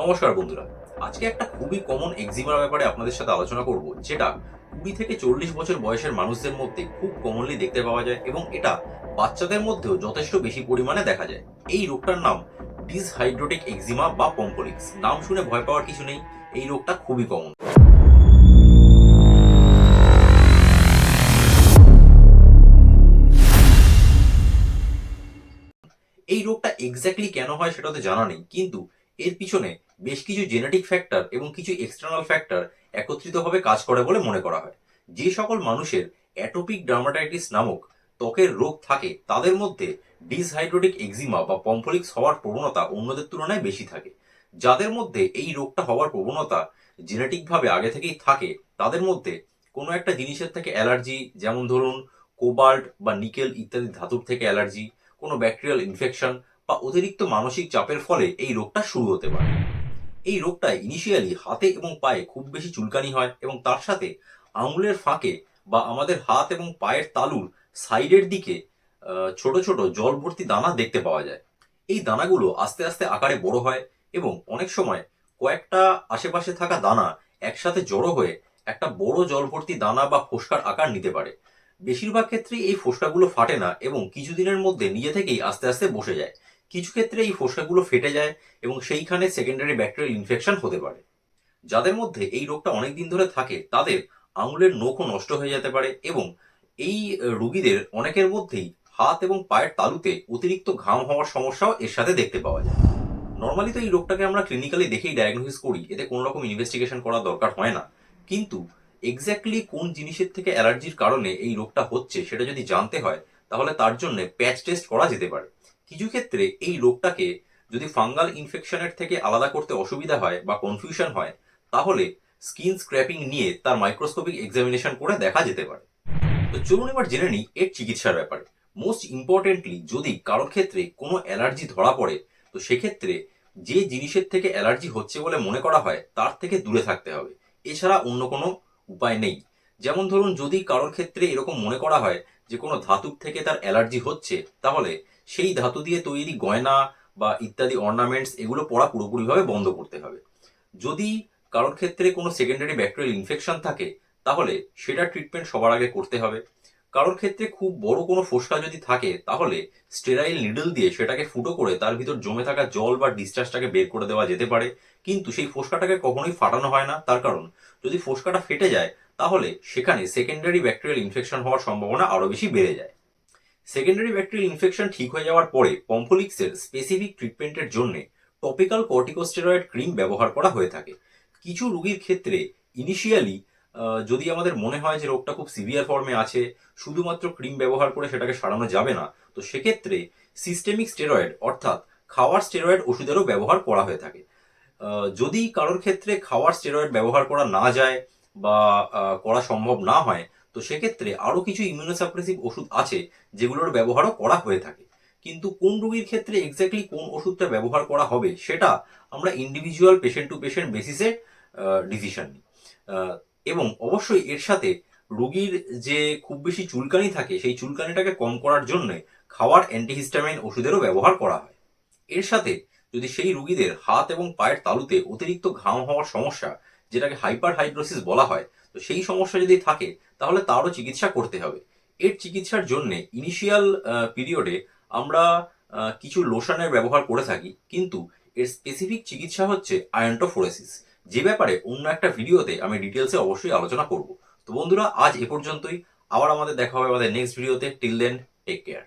নমস্কার বন্ধুরা। আজকে একটা খুবই কমন এক্সিমার ব্যাপারে আপনাদের সাথে আলোচনা করব, যেটা কুড়ি থেকে চল্লিশ বছর বয়সের মানুষদের মধ্যে খুব কমনলি দেখতে পাওয়া যায় এবং এটা বাচ্চাদের মধ্যেও যথেষ্ট বেশি পরিমাণে দেখা যায়। এই রোগটার নাম ডিসহাইড্রোটিক এক্সিমা বা পম্পোলিক্স নাম শুনে ভয় পাওয়ার কিছু নেই, এই রোগটা খুবই কমন এই রোগটা এক্স্যাক্টলি কেন হয় সেটা তো জানা নেই, কিন্তু এর পিছনে বেশ কিছু জেনেটিক ফ্যাক্টর এবং কিছু এক্সটার্নাল ফ্যাক্টর একত্রিতভাবে কাজ করে বলে মনে করা হয়। যে সকল মানুষের অ্যাটোপিক ডার্মাটাইটিস নামক ত্বকের রোগ থাকে, তাদের মধ্যে ডিসহাইড্রোটিক এক্সিমা বা পম্পলিক্স হওয়ার প্রবণতা অন্যদের তুলনায় বেশি থাকে। যাদের মধ্যে এই রোগটা হওয়ার প্রবণতা জেনেটিকভাবে আগে থেকেই থাকে, তাদের মধ্যে কোনো একটা জিনিসের থেকে অ্যালার্জি, যেমন ধরুন কোবাল্ট বা নিকেল ইত্যাদি ধাতুর থেকে অ্যালার্জি, কোনো ব্যাকটেরিয়াল ইনফেকশন বা অতিরিক্ত মানসিক চাপের ফলে এই রোগটা শুরু হতে পারে। এই রোগটায় ইনিশিয়ালি হাতে এবং পায়ে খুব বেশি চুলকানি হয় এবং তার সাথে আঙুলের ফাঁকে বা আমাদের হাত এবং পায়ের তালুর সাইডের দিকে ছোট ছোট জল ভর্তি দানা দেখতে পাওয়া যায়। এই দানাগুলো আস্তে আস্তে আকারে বড় হয় এবং অনেক সময় কয়েকটা আশেপাশে থাকা দানা একসাথে জড়ো হয়ে একটা বড় জল ভর্তি দানা বা ফোসকার আকার নিতে পারে। বেশিরভাগ ক্ষেত্রেই এই ফোসকাগুলো ফাটে না এবং কিছুদিনের মধ্যে নিজে থেকেই আস্তে আস্তে বসে যায়। কিছু ক্ষেত্রে এই ফোসকাগুলো ফেটে যায় এবং সেইখানে সেকেন্ডারি ব্যাকটেরিয়াল ইনফেকশন হতে পারে। যাদের মধ্যে এই রোগটা অনেক দিন ধরে থাকে, তাদের আঙুলের নখও নষ্ট হয়ে যেতে পারে এবং এই রোগীদের অনেকের মধ্যেই হাত এবং পায়ের তালুতে অতিরিক্ত ঘাম হওয়ার সমস্যাও এর সাথে দেখতে পাওয়া যায়। নর্মালি তো এই রোগটাকে আমরা ক্লিনিক্যালি দেখেই ডায়াগনোসিস করি, এতে কোনো রকম ইনভেস্টিগেশন করা দরকার হয় না। কিন্তু এক্স্যাক্টলি কোন জিনিসের থেকে অ্যালার্জির কারণে এই রোগটা হচ্ছে সেটা যদি জানতে হয়, তাহলে তার জন্য প্যাচ টেস্ট করা যেতে পারে। কিছু ক্ষেত্রে এই রোগটাকে যদি ফাঙ্গাল ইনফেকশনের থেকে আলাদা করতে অসুবিধা হয় বা কনফিউশন হয়, তাহলে স্কিন স্ক্র্যাপিং নিয়ে তার মাইক্রোস্কোপিক এক্সামিনেশন করে দেখা যেতে পারে। তো চলুন এবার জেনে নিই এর চিকিৎসার ব্যাপারে। মোস্ট ইম্পর্টেন্টলি যদি কারোর ক্ষেত্রে কোনো অ্যালার্জি ধরা পড়ে, তো সেক্ষেত্রে যে জিনিসের থেকে অ্যালার্জি হচ্ছে বলে মনে করা হয়, তার থেকে দূরে থাকতে হবে। এছাড়া অন্য কোনো উপায় নেই। যেমন ধরুন যদি কারোর ক্ষেত্রে এরকম মনে করা হয় যে কোনো ধাতুর থেকে তার অ্যালার্জি হচ্ছে, তাহলে সেই ধাতু দিয়ে তৈরি গয়না বা ইত্যাদি অর্নামেন্টস এগুলো পরা পুরোপুরিভাবে বন্ধ করতে হবে। যদি কারোর ক্ষেত্রে কোনো সেকেন্ডারি ব্যাকটেরিয়াল ইনফেকশন থাকে, তাহলে সেটা ট্রিটমেন্ট সবার আগে করতে হবে। কারোর ক্ষেত্রে খুব বড় কোনো ফোসকা যদি থাকে, তাহলে স্টেরাইল নিডল দিয়ে সেটাকে ফুটো করে তার ভিতর জমে থাকা জল বা ডিসচার্জটাকে বের করে দেওয়া যেতে পারে। কিন্তু সেই ফোসকাটাকে কখনোই ফাটানো হয় না। তার কারণ, যদি ফোসকাটা ফেটে যায় তাহলে সেখানে সেকেন্ডারি ব্যাকটেরিয়াল ইনফেকশন হওয়ার সম্ভাবনা আরও বেশি বেড়ে যায়। সেকেন্ডারি ব্যাকটেরিয়াল ইনফেকশন ঠিক হয়ে যাওয়ার পরে পম্পোলিক্সের স্পেসিফিক ট্রিটমেন্টের জন্য টপিক্যাল কর্টিকোস্টেরয়েড ক্রিম ব্যবহার করা হয়ে থাকে। কিছু রোগীর ক্ষেত্রে ইনিশিয়ালি যদি আমাদের মনে হয় যে রোগটা খুব সিভিয়ার ফর্মে আছে, শুধুমাত্র ক্রিম ব্যবহার করে সেটাকে সারানো যাবে না, তো সেক্ষেত্রে সিস্টেমিক স্টেরয়েড অর্থাৎ খাওয়ার স্টেরয়েড ওষুধেরও ব্যবহার করা হয়ে থাকে। যদি কারোর ক্ষেত্রে খাওয়ার স্টেরয়েড ব্যবহার করা না যায় বা করা সম্ভব না হয়, তো সেক্ষেত্রে আরও কিছু ইমিউনোসাপ্রেসিভ ওষুধ আছে, যেগুলোর ব্যবহারও করা হয়ে থাকে। কিন্তু কোন রোগীর ক্ষেত্রে এক্স্যাক্টলি কোন ওষুধটা ব্যবহার করা হবে, সেটা আমরা ইন্ডিভিজুয়াল পেশেন্ট টু পেশেন্ট বেসিসে ডিসিশন নিই। এবং অবশ্যই এর সাথে রোগীর যে খুব বেশি চুলকানি থাকে, সেই চুলকানিটাকে কম করার জন্য খাওয়ার অ্যান্টিহিস্টামাইন ওষুধেরও ব্যবহার করা হয়। এর সাথে যদি সেই রুগীদের হাত এবং পায়ের তালুতে অতিরিক্ত ঘাম হওয়ার সমস্যা যেটাকে হাইপার হাইড্রোসিস বলা হয়, তো সেই সমস্যা যদি থাকে, তাহলে তারও চিকিৎসা করতে হবে। এর চিকিৎসার জন্য ইনিশিয়াল পিরিয়ডে আমরা কিছু লোশনের ব্যবহার করে থাকি, কিন্তু এর স্পেসিফিক চিকিৎসা হচ্ছে আয়ন্টোফোরেসিস। যে ব্যাপারে অন্য একটা ভিডিওতে আমি ডিটেলসে অবশ্যই আলোচনা করব। তো বন্ধুরা, আজ এ পর্যন্তই। আবার আমাদের দেখা হবে আমাদের নেক্সট ভিডিওতে টিল দেন টেক কেয়ার